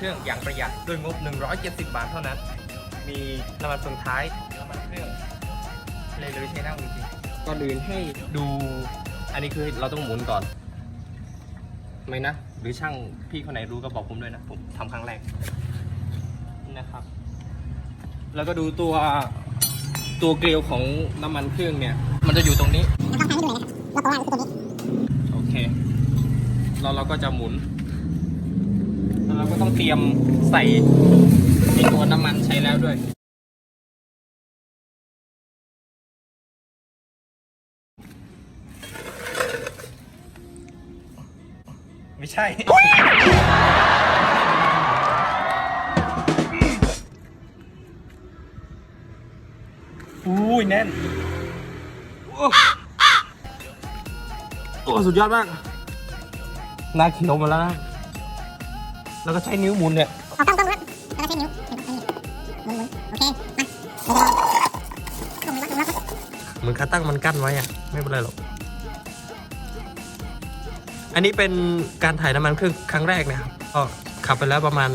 เครื่องอย่างประหยัดด้วยงบ 170 บาทเท่านั้น มีน้ำมันเฟืองท้ายน้ำมันเครื่องเลยเลยใช้หน้าจริงๆก่อนอื่นให้ดูอันนี้คือเราต้องหมุนก่อนไหมนะ หรือช่างพี่คนไหนรู้ก็บอกผมด้วยนะ ผมทำครั้งแรกนะครับ แล้วก็ดูตัวตัวเกลียวของน้ำมันเครื่องเนี่ย มันจะอยู่ตรงนี้แล้วก็ให้ดูเลยนะครับแล้วก็ว่าคือตรงนี้โอเคแล้วเราก็จะหมุนแล้ว เราก็ต้องเตรียมใส่ในตัวน้ำมันใช้แล้วด้วย ไม่ใช่ อุ้ยแน่น โอ้ สุดยอดมากน่ากินนมมาแล้วนะ แล้วก็ใช้นิ้วหมุนเนี่ยเอาต้องต้องครับแล้วก็ใช้นิ้วหมุนหมุนโอเคมาเดี๋ยวเราลงวัดลงวัดครับเหมือนขาตั้งมันกั้นไว้อะไม่เป็นไรหรอก อันนี้เป็นการถ่ายน้ำมันเครื่องครั้งแรกนะครับก็ขับไปแล้วประมาณ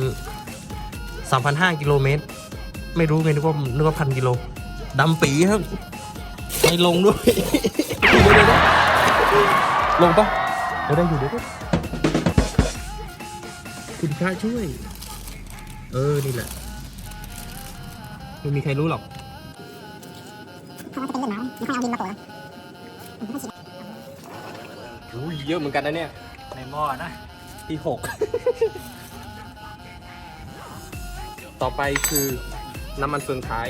3,500กิโลเมตร ไม่รู้ไงนึกว่านึกว่าพันกิโลดำปีครับไม่ลงด้วยเดี๋ยวเดี๋ยวเดี๋ยวลงปะเดี๋ยวได้อยู่เดี๋ยวได้ คุณพระช่วย เออ นี่แหละไม่มีใครรู้หรอกเพราะว่าจะเป็นเรื่องหนาวไม่ค่อยเอาดินมาโปะนะผมก็ฉีดอุ้ยเยอะเหมือนกันนะเนี่ย ในหม้อนะ ที่หก ต่อไปคือน้ำมันเฟืองท้าย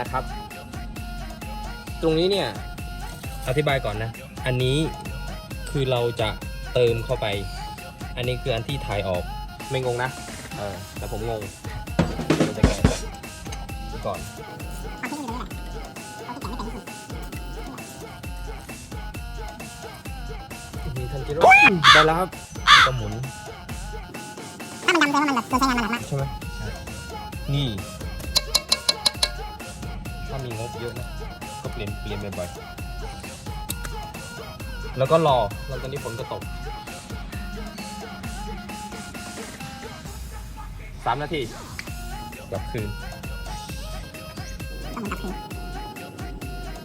นะครับ ตรงนี้เนี่ย อธิบายก่อนนะ อันนี้คือเราจะเติมเข้าไป อันนี้คืออันที่ถ่ายออก ไม่งงนะ เออ แต่ผมงงเราจะแก้ก่อนเอาที่นี่เลยแหละเอาที่แข็งไม่แข็งที่สุดมีทันจิโร่ได้แล้วครับก็หมุนถ้ามันดำแปลว่ามันแบบเกินใช้งานมานานมากใช่ไหมนี่ ถ้ามีงบเยอะนะ ก็เปลี่ยนเปลี่ยนบ่อยๆแล้วก็รอแล้วตอนนี้ฝนก็ตก สามนาทีกลับคืนต้องมันกลับคืน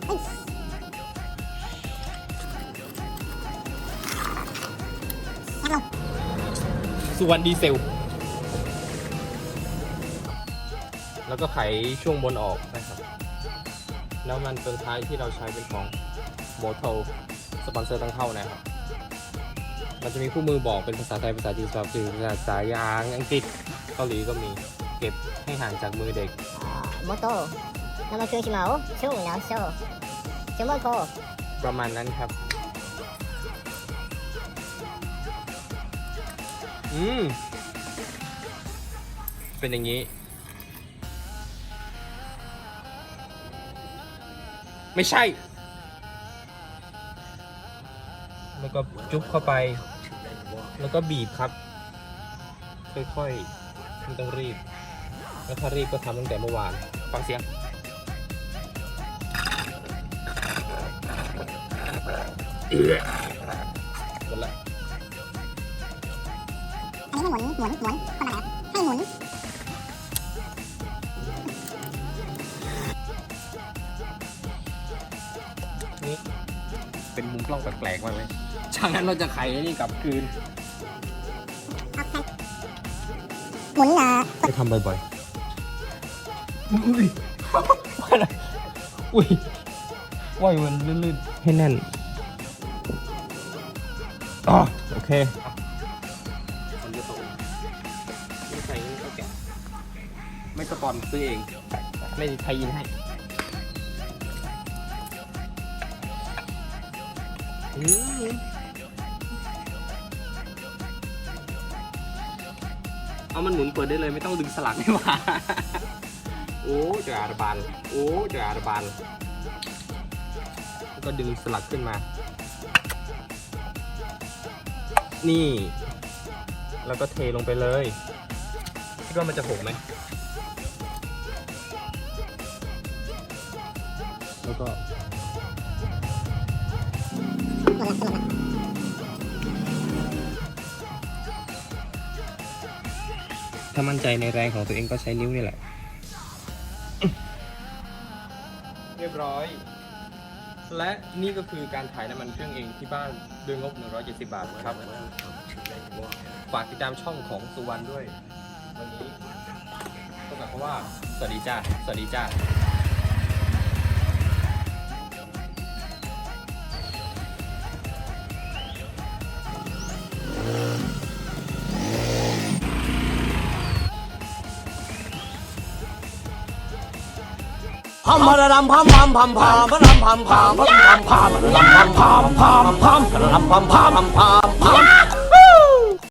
เฮ้ยยักลงสุวรรณดีเซล แล้วก็ไขช่วงบนออกนะครับแล้วมันเฟืองท้ายที่เราใช้เป็นของโมโตสปอนเซอร์ตั้งเข้านะครับ มันจะมีคู่มือบอกเป็นภาษาไทย ภาษาจีนภาษาจีนภาษายางอังกฤษเกาหลีก็มีเก็บให้ห่างจากมือเด็กโมโตนั่มันคือชิมาโอชุงแล้วโชชิมาโกประมาณนั้นครับ อืม เป็นอย่างนี้ ไม่ใช่ แล้วก็จุ๊บเข้าไป แล้วก็บีบครับ ค่อยๆ ไม่ต้องรีบ แล้วถ้ารีบก็ทำตั้งแต่เมื่อวาน ฟังเสียงหมดละอันนี้ให้หมุน หมุน หมุนคนละแบบให้หมุน นี่เป็นมุมกล้องแปลกๆมากเลยจากนั้นเราจะไขไอ้นี่กลับคืน หมุนเอ่อไปทำบ่อยๆ อุ้ยอะไรอุ้ยว่ายมันลื่นๆ ให้แน่นอ๋อโอเคมันจะตกไม่ใส่นี่ก็แกะไม่สปอนซื้อเอง ไม่ไทยอินให้อืม เอามันหมุนเปิดได้เลยไม่ต้องดึงสลักนี่หว่าโอ้เจออาระบานโอ้เจออาระบานแล้วก็ดึงสลักขึ้นมา นี่ แล้วก็เทลงไปเลยคิดว่ามันจะหกไหมแล้วก็ ถ้ามั่นใจในแรงของตัวเองก็ใช้นิ้วนี่แหละ เรียบร้อย และนี่ก็คือการถ่ายน้ำมันเครื่องเองที่บ้านด้วยงบ 170 บาทครับ ฝากติดตามช่องของสุวรรณด้วย วันนี้ก็หมายความว่า สวัสดีจ้า สวัสดีจ้า พัมพะระดำพัมพัมพัมพามพะดำพัมพามพะดำพัมพามพะดำพัมพามพามพามพะดำพัมพามพามพาม